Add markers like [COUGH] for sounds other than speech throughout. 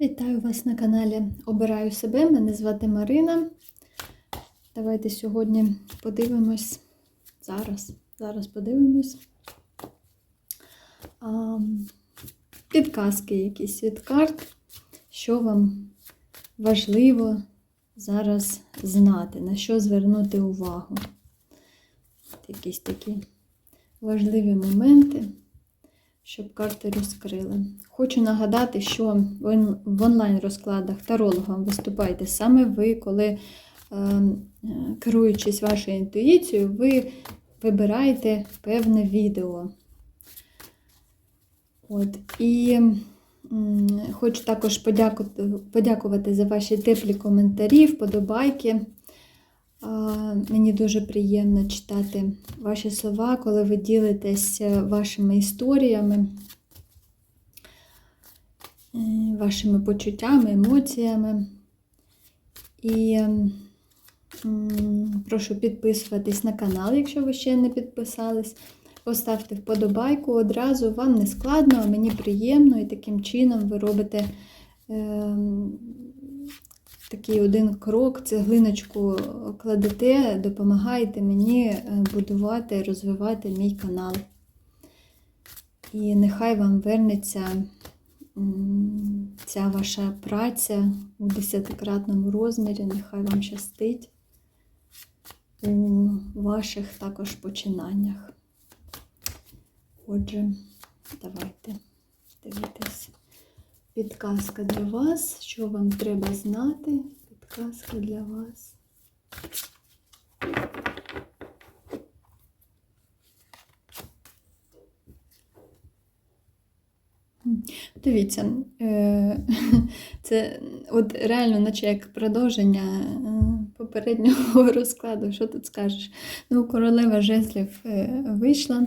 Вітаю вас на каналі Обираю себе. Мене звати Марина. Давайте сьогодні подивимось. Зараз, зараз подивимось. А, підказки якісь від карт, що вам важливо зараз знати, на що звернути увагу. Якісь такі важливі моменти щоб карти розкрили. Хочу нагадати, що в онлайн-розкладах тарологом виступаєте саме ви, коли, е, керуючись вашою інтуїцією, ви вибираєте певне відео. От, І хочу також подякувати за ваші теплі коментарі, вподобайки. Мені дуже приємно читати ваші слова, коли ви ділитесь е, вашими історіями, е, вашими почуттями, емоціями. І прошу підписуватись на канал, якщо ви ще не підписались. Поставте вподобайку одразу, вам не складно, а мені приємно, і таким чином ви робите ем, такий один крок, цеглиночку кладете, допомагаєте мені е, будувати, розвивати мій канал. І нехай вам вернеться ця ваша праця у десятикратному розмірі, нехай вам щастить у ваших також починаннях. Отже, давайте дивитись. Підказка для вас, що вам треба знати. Підказка для вас. Дивіться, е, [LAUGHS] це от реально, наче як продовження е, попереднього [LAUGHS] розкладу, що тут скажеш? Ну, королева жезлів е, вийшла.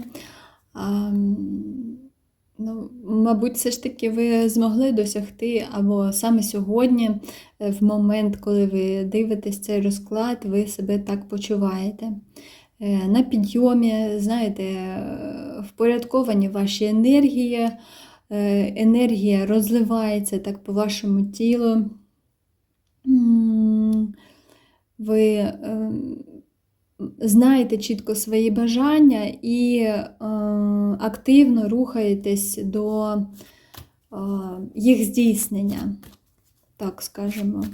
Ну, Мабуть, все ж таки ви змогли досягти, або саме сьогодні, е, в момент, коли ви дивитесь цей розклад, ви себе так почуваєте. Е, на підйомі, знаєте, е, впорядковані ваші енергії, енергія розливається так по вашому тілу. Ви ем, знаєте чітко свої бажання і е, активно рухаєтесь до е, їх здійснення, так скажемо.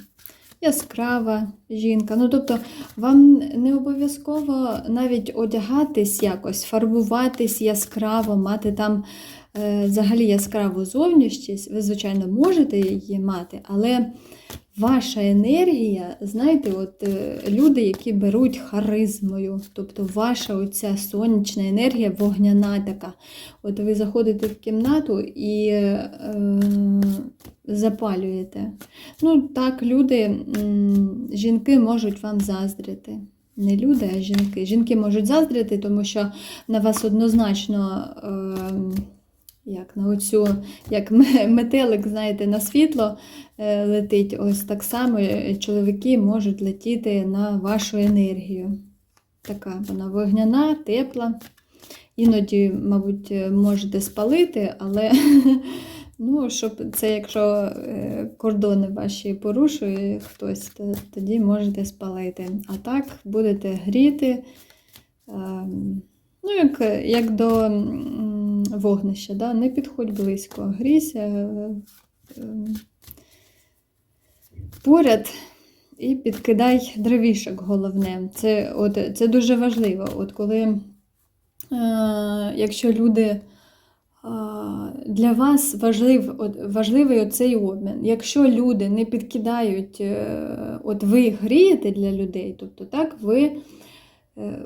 Яскрава жінка. Ну, тобто, вам не обов'язково навіть одягатись якось, фарбуватись яскраво, мати там е, взагалі яскраву зовнішність. Ви, звичайно, можете її мати, але Ваша енергія, знаєте, от е, люди, які беруть харизмою, тобто ваша оця сонячна енергія вогняна така. От ви заходите в кімнату і е, запалюєте. Ну, так, люди, жінки можуть вам заздрити. Не люди, а жінки. Жінки можуть заздрити, тому що на вас однозначно. Е, як на оцю, як метелик, знаєте, на світло летить, ось так само е, чоловіки можуть летіти на вашу енергію. Така вона вогняна, тепла. Іноді, мабуть, е, можете спалити, але [LAUGHS] ну, щоб це, якщо кордони ваші порушує хтось, то тоді можете спалити. А так будете гріти. Ем, ну, як, як до вогнище, да? не підходь близько, грійся е, ем, поряд і підкидай дровішок головне. Це от, це дуже важливо. От коли, е, Якщо люди е, для вас важлив, от, важливий оцей обмін. Якщо люди не підкидають, е, от ви грієте для людей, тобто так, ви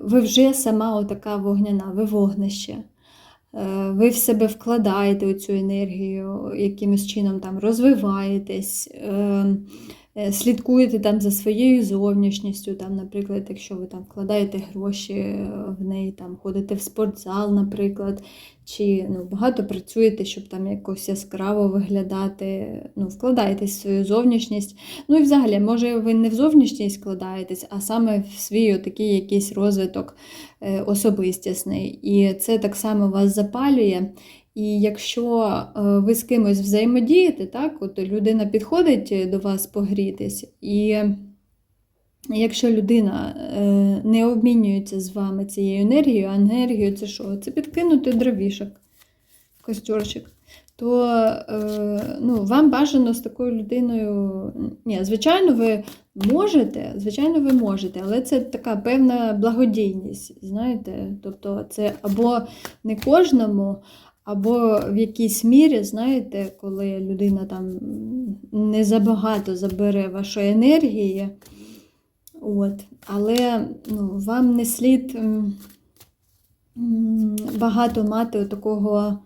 ви вже сама отака вогняна, ви вогнище. Е, ви в себе вкладаєте цю енергію, якимось чином там розвиваєтесь, е, е, слідкуєте там за своєю зовнішністю, там, наприклад, якщо ви там вкладаєте гроші в неї, там ходите в спортзал, наприклад, чи ну, багато працюєте, щоб там якось яскраво виглядати, ну, вкладаєтесь в свою зовнішність. Ну і взагалі, може, ви не в зовнішність вкладаєтесь, а саме в свій такий якийсь розвиток е, особистісний. І це так само вас запалює. І якщо е, ви з кимось взаємодієте, так, от людина підходить до вас погрітись, і якщо людина е, не обмінюється з вами цією енергією, а енергією це що? Це підкинути дровішок, костюрчик, то е, ну, вам бажано з такою людиною. Ні, звичайно, ви можете, звичайно, ви можете, але це така певна благодійність, знаєте, тобто це або не кожному. Або в якійсь мірі, знаєте, коли людина там не забагато забере вашої енергії, от, але ну, вам не слід багато мати такого,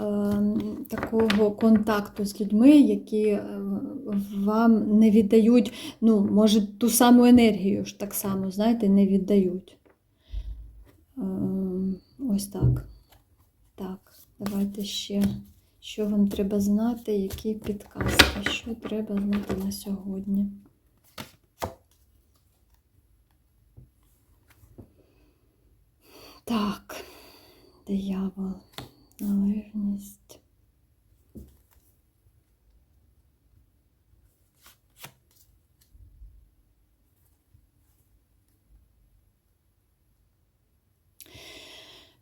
е, такого контакту з людьми, які е, вам не віддають, ну, може, ту саму енергію ж так само, знаєте, не віддають. Е, ось так. Так. Давайте ще, що вам треба знати, які підказки, що треба знати на сьогодні. Так, диявол, належність.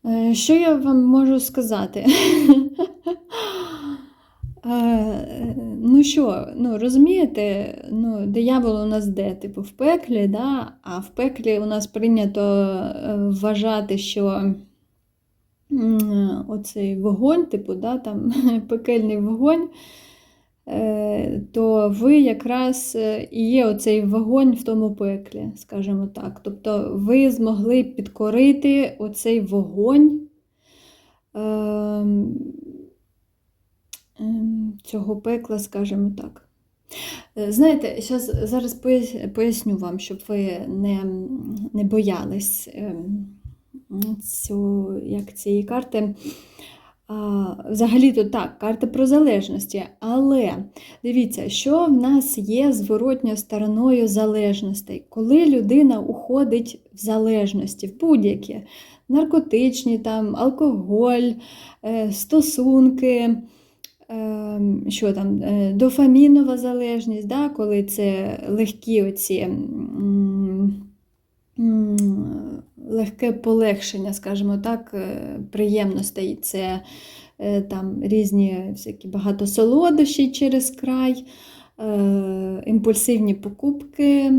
Е, Що я вам можу сказати? [LAUGHS] Е, Ну що, ну розумієте, ну, диявол у нас де? Типу, в пеклі, да? а в пеклі у нас прийнято е, вважати, що м, оцей вогонь, типу, да, там, [LAUGHS] пекельний вогонь, е, то ви якраз е, і є оцей вогонь в тому пеклі, скажімо так. Тобто ви змогли підкорити оцей вогонь. Ем, ем, Цього пекла, скажімо так. Е, Знаєте, щас, зараз поясню вам, щоб ви не, не боялись ем, цю, як цієї карти. Взагалі-то так, карта про залежності. Але дивіться, що в нас є зворотньою стороною залежностей. Коли людина уходить в залежності, в будь-які наркотичні, там, алкоголь, е, стосунки, е, що там, е, дофамінова залежність, да, коли це легкі оці. Легке полегшення, скажімо так, приємностей. Це там різні всякі багато солодощів через край, імпульсивні покупки,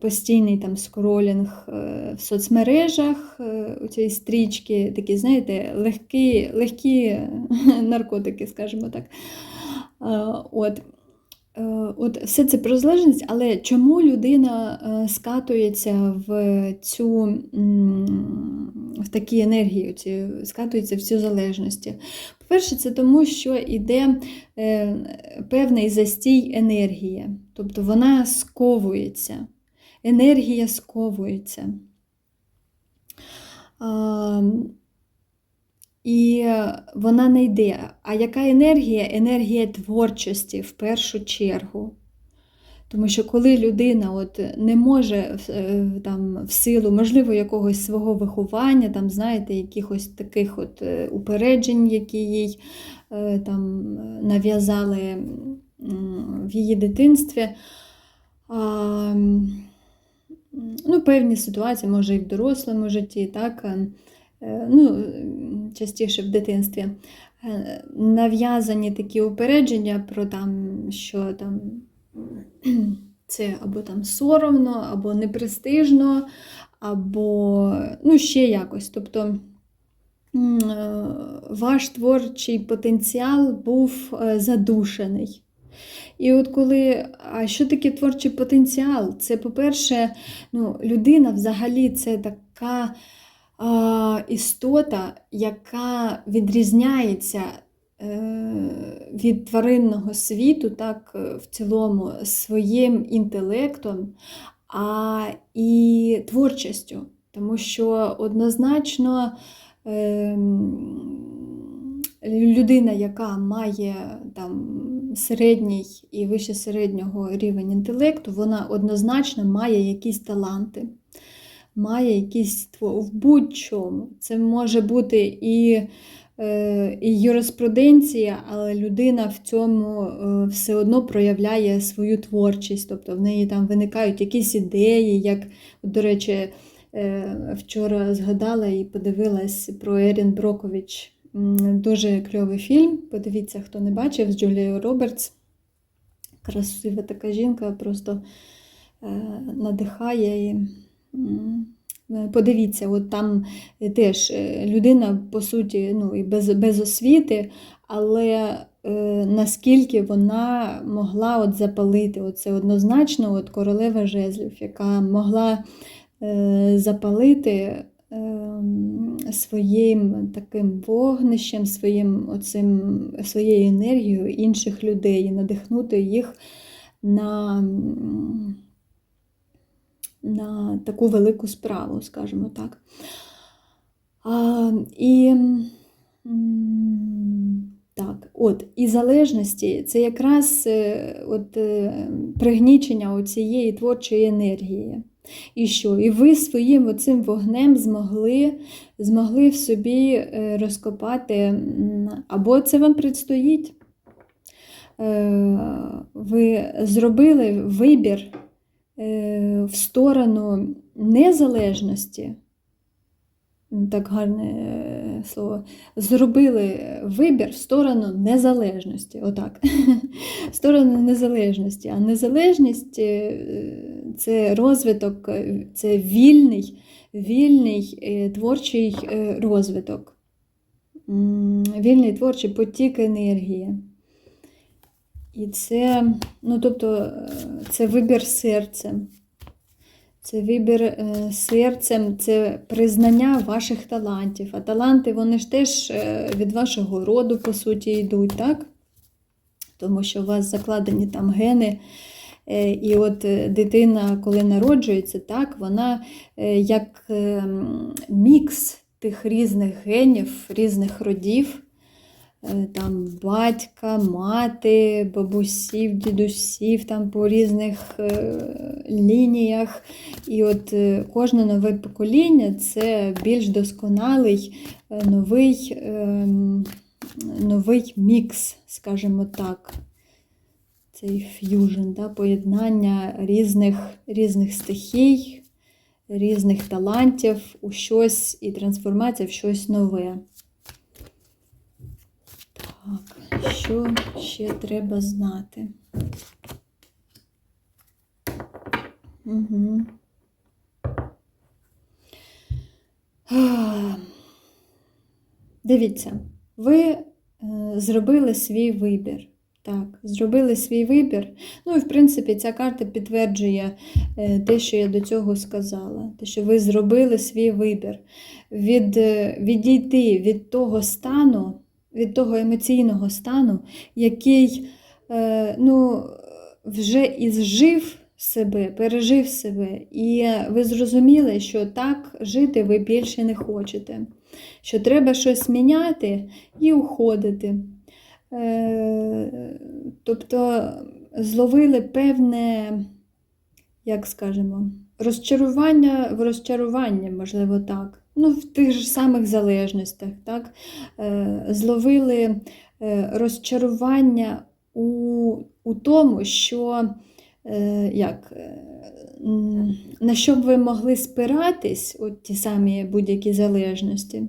постійний там скролінг е, в соцмережах, е, у цієї стрічки, такі, знаєте, легкі, легкі [LAUGHS] наркотики, скажімо так. От. Е, От все це про залежність, але чому людина скатується в цю в такі енергії, ці, скатується в цю залежності? По-перше, це тому, що йде певний застій енергії, тобто вона сковується, енергія сковується. А, і вона не йде. А яка енергія? Енергія творчості в першу чергу. Тому що коли людина от не може е, там, в силу, можливо, якогось свого виховання, там, знаєте, якихось таких от е, упереджень, які їй е, там, нав'язали в її дитинстві, ну, певні ситуації, може і в дорослому житті, так, е, ну, частіше в дитинстві, е, нав'язані такі упередження про там, що там це або там соромно, або непрестижно, або ну, ще якось. Тобто е, ваш творчий потенціал був задушений. І от коли, а що таке творчий потенціал? Це, по-перше, ну, людина взагалі це така а, істота, яка відрізняється е, від тваринного світу, так, е, в цілому, своїм інтелектом, а і творчістю. Тому що однозначно ем, людина, яка має там середній і вище середнього рівень інтелекту, вона однозначно має якісь таланти. має тво- в будь-чому. Це може бути і, е, і юриспруденція, але людина в цьому е, все одно проявляє свою творчість, тобто в неї там виникають якісь ідеї, як, до речі, е, вчора згадала і подивилась про Ерін Брокович. Дуже кльовий фільм. Подивіться, хто не бачив з Джулією Робертс. Красива така жінка, просто е, надихає. І, е, подивіться, от там теж е, людина, по суті, ну, і без, без освіти, але е, наскільки вона могла от запалити, оце однозначно от королева жезлів, яка могла е, запалити своїм таким вогнищем, своїм оцим, своєю енергією інших людей, надихнути їх на, на таку велику справу, скажімо так. А, і так, от, і залежності це якраз е, от, е, пригнічення цієї творчої енергії. І що? І ви своїм оцим вогнем змогли, змогли в собі е, розкопати, або це вам предстоїть. Е, Ви зробили вибір е, в сторону незалежності, так гарне слово, зробили вибір в сторону незалежності. Отак. [LAUGHS] В сторону незалежності. А незалежність це розвиток, е, це вільний, вільний е, творчий е, розвиток, вільний творчий потік енергії. І це, ну, тобто, це вибір серцем. Це вибір серцем, це признання ваших талантів. А таланти, вони ж теж від вашого роду, по суті, йдуть, так? Тому що у вас закладені там гени. Е, І от е, дитина, коли народжується, так, вона е, як мікс тих різних генів, різних родів. Там батька, мати, бабусів, дідусів, там по різних лініях. І от кожне нове покоління це більш досконалий новий, е, новий мікс, скажімо так. Цей ф'южн, да, поєднання різних, різних стихій, різних талантів у щось і трансформація в щось нове. Так, що ще треба знати? Угу. Дивіться, ви е, зробили свій вибір. Так, зробили свій вибір. Ну і в принципі ця карта підтверджує е, те, що я до цього сказала. Те, що ви зробили свій вибір. Від, е, відійти від того стану, від того емоційного стану, який е, ну, вже ізжив себе, пережив себе, і ви зрозуміли, що так жити ви більше не хочете, що треба щось міняти і уходити. Е, Тобто зловили певне, як скажемо, розчарування в розчарування, можливо, так. Ну, в тих ж самих залежностях, так? Е, Зловили е, розчарування у, у тому, що як, на що б ви могли спиратись, от ті самі будь-які залежності.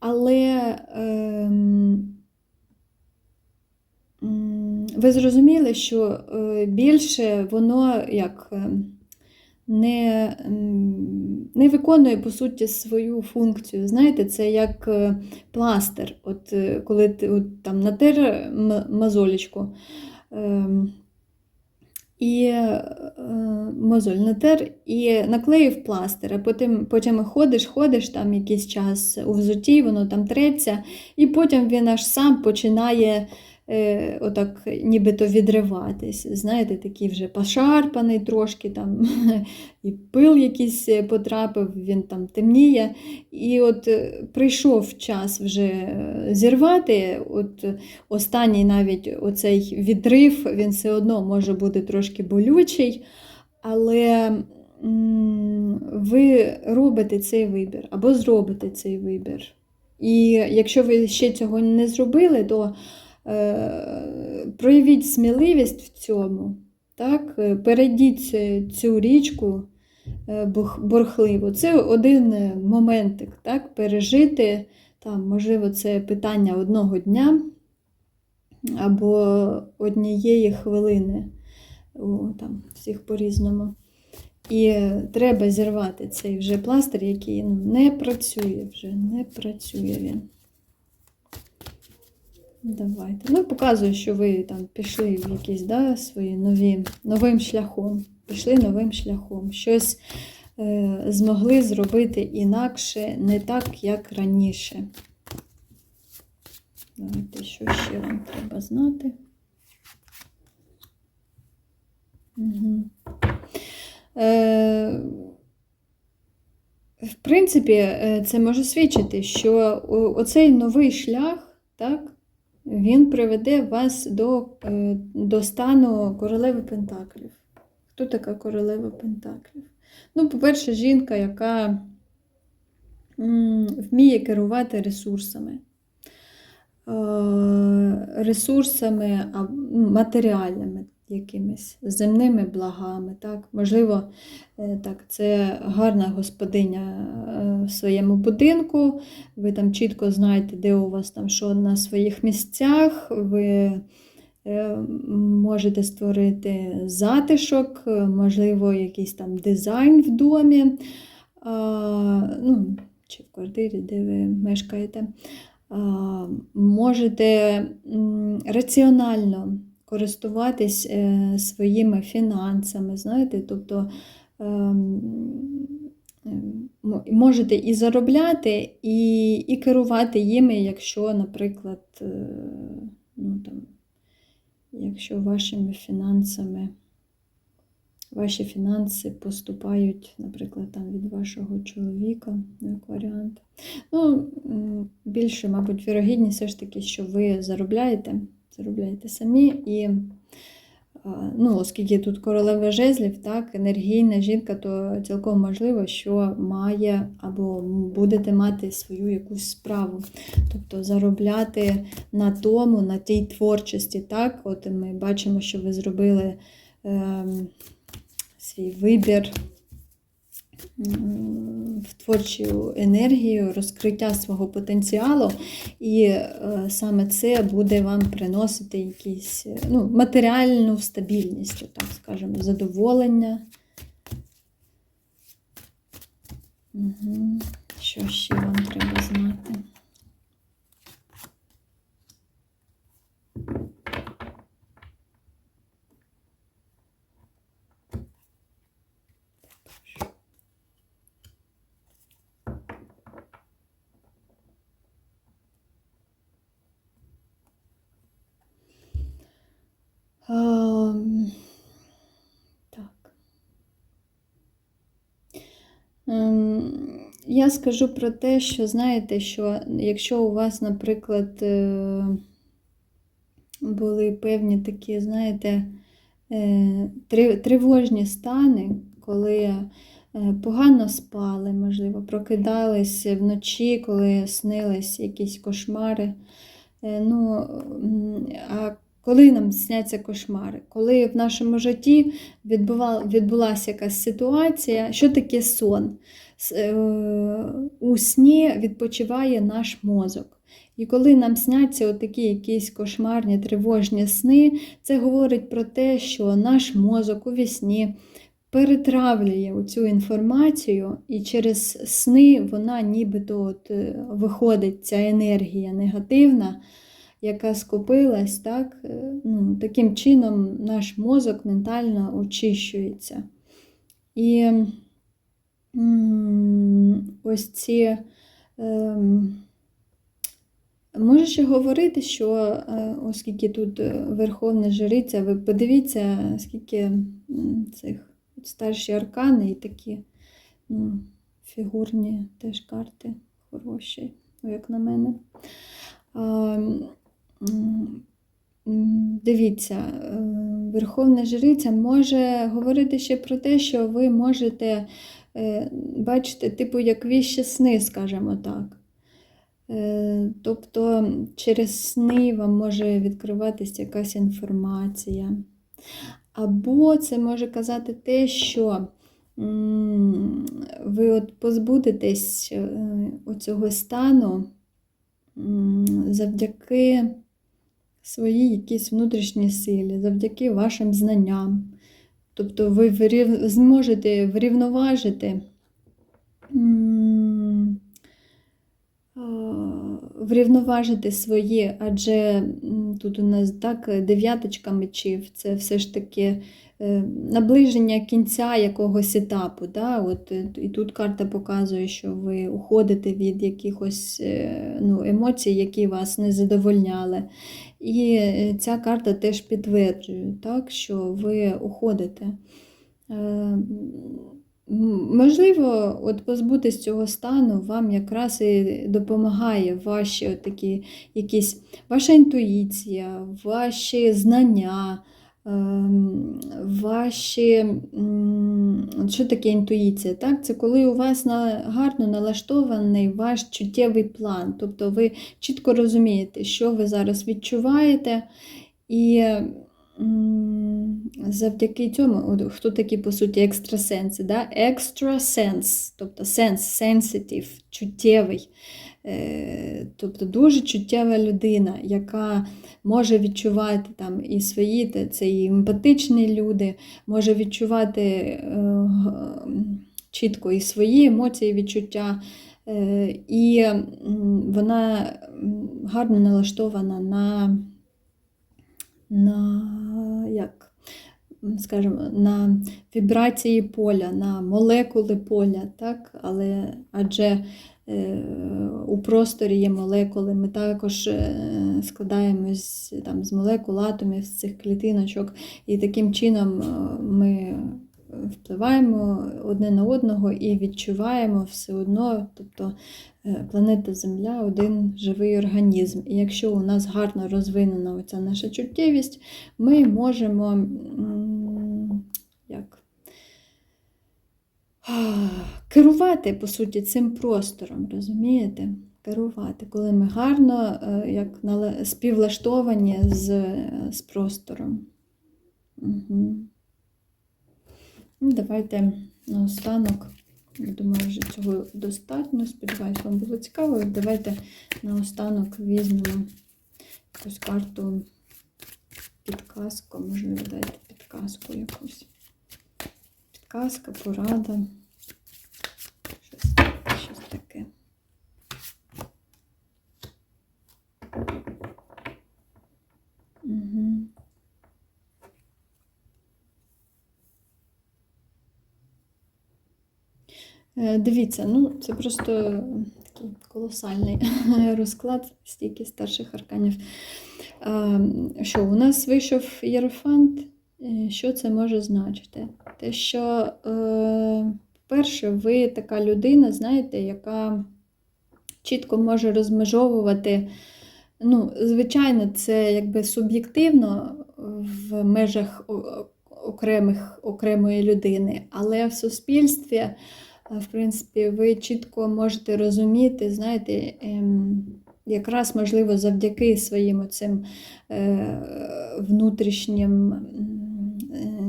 Але ем, ви зрозуміли, що е, більше воно як е, не, не виконує по суті свою функцію. Знаєте, це як е, пластир. От коли ти от, там натер мозолечку. ем, І мозоль натер і наклеїв пластир, а потім, потім ходиш, ходиш там якийсь час у взутті, воно там треться, і потім він аж сам починає отак нібито відриватись. Знаєте, такий вже пошарпаний трошки, там, [LAUGHS] і пил якийсь е, потрапив, він там темніє. І от е, прийшов час вже е, зірвати. От е, останній навіть оцей відрив, він все одно може бути трошки болючий, але ви робите цей вибір або зробите цей вибір. І якщо ви ще цього не зробили, то е, проявіть сміливість в цьому, так? е, перейдіть цю- річку е, бурхливо. Це один е, моментик, так? пережити, там, можливо, це питання одного дня або однієї хвилини. О, там, всіх по-різному. І е, треба зірвати цей вже пластир, який ну, не працює вже, не працює він. Давайте. Ну, показую, що ви там пішли в якісь да, свої нові, новим шляхом. Пішли новим шляхом. Щось е, змогли зробити інакше, не так, як раніше. Давайте, що ще вам треба знати. Угу. Е, в принципі, е, це може свідчити, що оцей новий шлях, так, він приведе вас до, е, до стану королеви Пентаклів. Хто така королева Пентаклів? Ну, по-перше, жінка, яка вміє керувати ресурсами. Е, Ресурсами матеріальними якимись земними благами. Так? Можливо, е, так, це гарна господиня е, в своєму будинку. Ви там чітко знаєте, де у вас там що на своїх місцях. Ви е, можете створити затишок, можливо, якийсь там дизайн в домі, а, ну, чи в квартирі, де ви мешкаєте. А, Можете раціонально користуватись е, своїми фінансами, знаєте, тобто ем, ем, можете і заробляти, і, і керувати їми, якщо, наприклад, е, ну, там, якщо вашими фінансами, ваші фінанси поступають, наприклад, там, від вашого чоловіка, як варіант. Ну, більше, мабуть, вірогідність все ж таки, що ви заробляєте, заробляєте самі. І ну, оскільки тут королева жезлів, так, енергійна жінка, то цілком можливо, що має або будете мати свою якусь справу. Тобто заробляти на тому, на тій творчості. Так, от ми бачимо, що ви зробили ем, свій вибір в творчу енергію, розкриття свого потенціалу, і е, саме це буде вам приносити якісь е, ну, матеріальну стабільність, так скажемо, задоволення. Угу. Що ще вам треба знати? Так. Ем, я скажу про те, що знаєте, що якщо у вас, наприклад, е, були певні такі, знаєте, е, тривожні стани, коли е, погано спали, можливо, прокидались вночі, коли снились якісь кошмари. Ну, а коли нам сняться кошмари? Коли в нашому житті відбулася якась ситуація, що таке сон? Е, У сні відпочиває наш мозок. І коли нам сняться отакі якісь кошмарні, тривожні сни, це говорить про те, що наш мозок у вісні перетравлює цю інформацію, і через сни вона нібито от, е, виходить ця енергія негативна, яка скопилась, так? е, Ну, таким чином наш мозок ментально очищується. І ось ці. ем, Можу ще говорити, що е, оскільки тут е, Верховна Жриця, ви подивіться, скільки цих старші аркани і такі ну, фігурні теж карти хороші, як на мене. Дивіться, е, Верховна Жриця може говорити ще про те, що ви можете е, бачити, типу, як віщі сни, скажімо так. Е, Тобто через сни вам може відкриватися якась інформація. Або це може казати те, що ви от позбудетесь оцього стану завдяки своїй якійсь внутрішній силі, завдяки вашим знанням. Тобто ви зможете врівноважити. Врівноважити свої, адже тут у нас так дев'яточка мечів, це все ж таки наближення кінця якогось етапу. Да? От, е, і тут карта показує, що ви уходите від якихось е, ну, емоцій, які вас не задовольняли. І е, ця карта теж підтверджує, так, що ви уходите. Е, Можливо, от позбутись цього стану вам якраз і допомагає ваші такі якісь ваша інтуїція, ваші знання, ваші. Що таке інтуїція? Так? Це коли у вас гарно налаштований ваш чуттєвий план. Тобто ви чітко розумієте, що ви зараз відчуваєте, і завдяки цьому, хто такі, по суті, екстрасенси, да? Екстрасенс, тобто сенс, sensitive, чуттєвий. Е, Тобто дуже чуттєва людина, яка може відчувати там і свої, це і емпатичні люди, може відчувати е, чітко і свої емоції, відчуття. Е, І вона гарно налаштована на, на як, скажімо, на вібрації поля, на молекули поля, так? Але адже у просторі є молекули, ми також е, складаємось там, з молекул, атомів, з цих клітиночок, і таким чином е, ми впливаємо одне на одного і відчуваємо все одно, тобто е, планета Земля один живий організм. І якщо у нас гарно розвинена оця наша чуттєвість, ми можемо м, як, а, керувати, по суті, цим простором, розумієте? Керувати, коли ми гарно е, як співлаштовані з, з простором. Угу. Давайте наостанок. Я думаю, вже цього достатньо. Сподіваюсь, вам було цікаво. Давайте наостанок візьмемо якусь карту підказку, можливо, дайте підказку якусь. Підказка, порада. Щось, щось таке. Угу. Дивіться, ну це просто такий колосальний [LAUGHS] розклад стільки старших арканів. Е, Що, у нас вийшов Єрофант. Е, Що це може значити? Те, що, е, по-перше, ви така людина, знаєте, яка чітко може розмежовувати. Ну, звичайно, це якби суб'єктивно в межах окремих, окремої людини, але в суспільстві, е, в принципі, ви чітко можете розуміти, знаєте, ем, якраз можливо завдяки своїм цим внутрішнім е,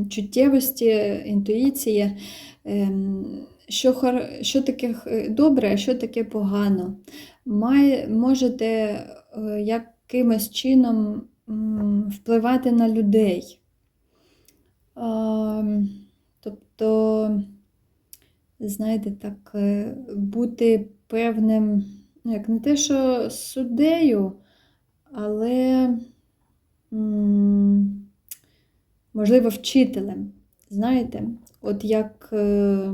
чуттєвості, інтуїції, ем, що, що таке добре, а що таке погано. Має, можете е, якимось чином впливати на людей. Ем, Тобто, знаєте, так, е, бути певним, ну, як не те, що суддею, але, можливо, вчителем. Знаєте, от як е,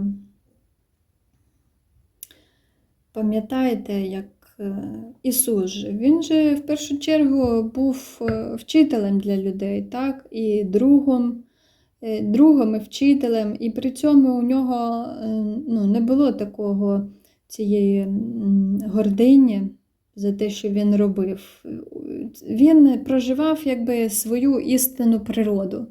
пам'ятаєте, як е, Ісус він же в першу чергу був е, вчителем для людей, так, і другом, другом і вчителем, і при цьому у нього ну, не було такого цієї гордині за те, що він робив. Він проживав якби свою істинну природу.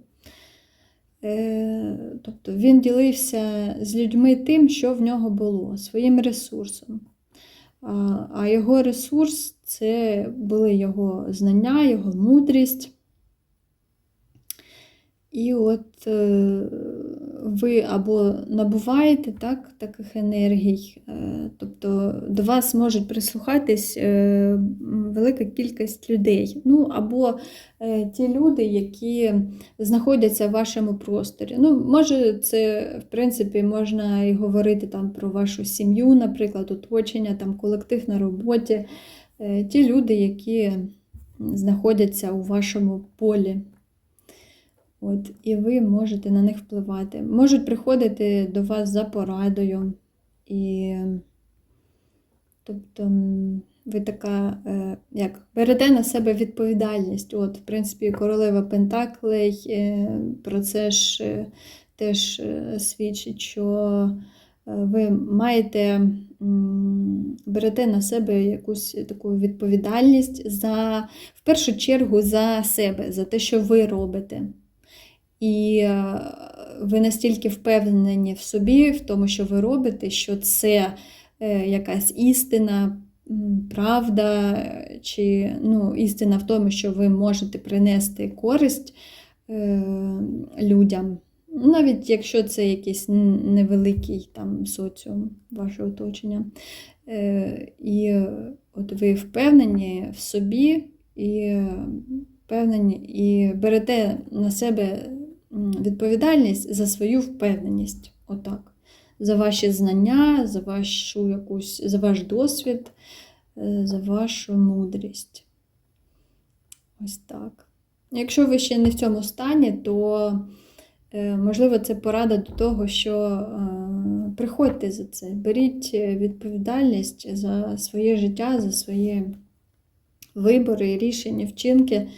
Е, Тобто він ділився з людьми тим, що в нього було, своїм ресурсом. А його ресурс це були його знання, його мудрість. І от е, ви або набуваєте так, таких енергій, е, тобто до вас можуть прислухатись е, велика кількість людей. Ну, або е, ті люди, які знаходяться в вашому просторі. Ну, Може, це, в принципі, можна і говорити там про вашу сім'ю, наприклад, оточення, там, колектив на роботі. Ті люди, які знаходяться у вашому полі. От, І ви можете на них впливати. Можуть приходити до вас за порадою. І, тобто, ви така, е, як, берете на себе відповідальність. От, в принципі, королева Пентаклей е, про це ж е, теж свідчить, що ви маєте, берете на себе якусь таку відповідальність за, в першу чергу за себе, за те, що ви робите. І е, ви настільки впевнені в собі, в тому, що ви робите, що це е, якась істина, правда, чи ну, істина в тому, що ви можете принести користь е, людям. Навіть якщо це якийсь невеликий там соціум, ваше оточення. І от ви впевнені в собі і впевнені, і берете на себе відповідальність за свою впевненість. Отак. За ваші знання, за вашу якусь, за ваш досвід, е, за вашу мудрість. Ось так. Якщо ви ще не в цьому стані, то е, можливо це порада до того, що е, приходьте за це, беріть відповідальність за своє життя, за свої вибори, рішення, вчинки,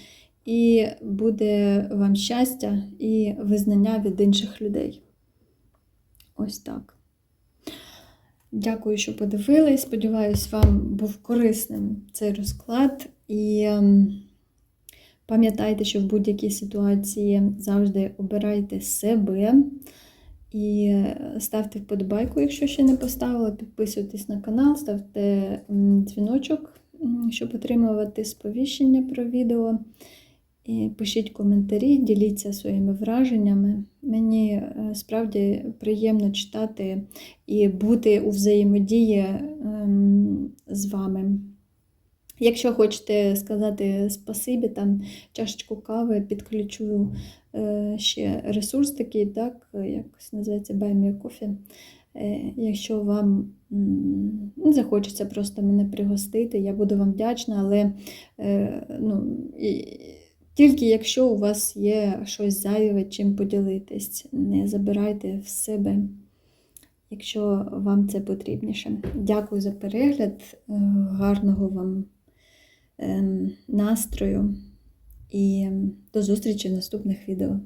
і буде вам щастя і визнання від інших людей. Ось так. Дякую, що подивились. Сподіваюсь, вам був корисним цей розклад. І ем, пам'ятайте, що в будь-якій ситуації завжди обирайте себе. І ставте вподобайку, якщо ще не поставили. Підписуйтесь на канал, ставте дзвіночок, щоб отримувати сповіщення про відео. І пишіть коментарі, діліться своїми враженнями. Мені е, справді приємно читати і бути у взаємодії ем, з вами. Якщо хочете сказати спасибі, там чашечку кави, підключу е, ще ресурс такий, так, як називається a Coffee. Е, Якщо вам захочеться просто мене пригостити, я буду вам вдячна, але ну, тільки якщо у вас є щось зайве, чим поділитись, не забирайте в себе, якщо вам це потрібніше. Дякую за перегляд, е, гарного вам ем, настрою і до зустрічі в наступних відео.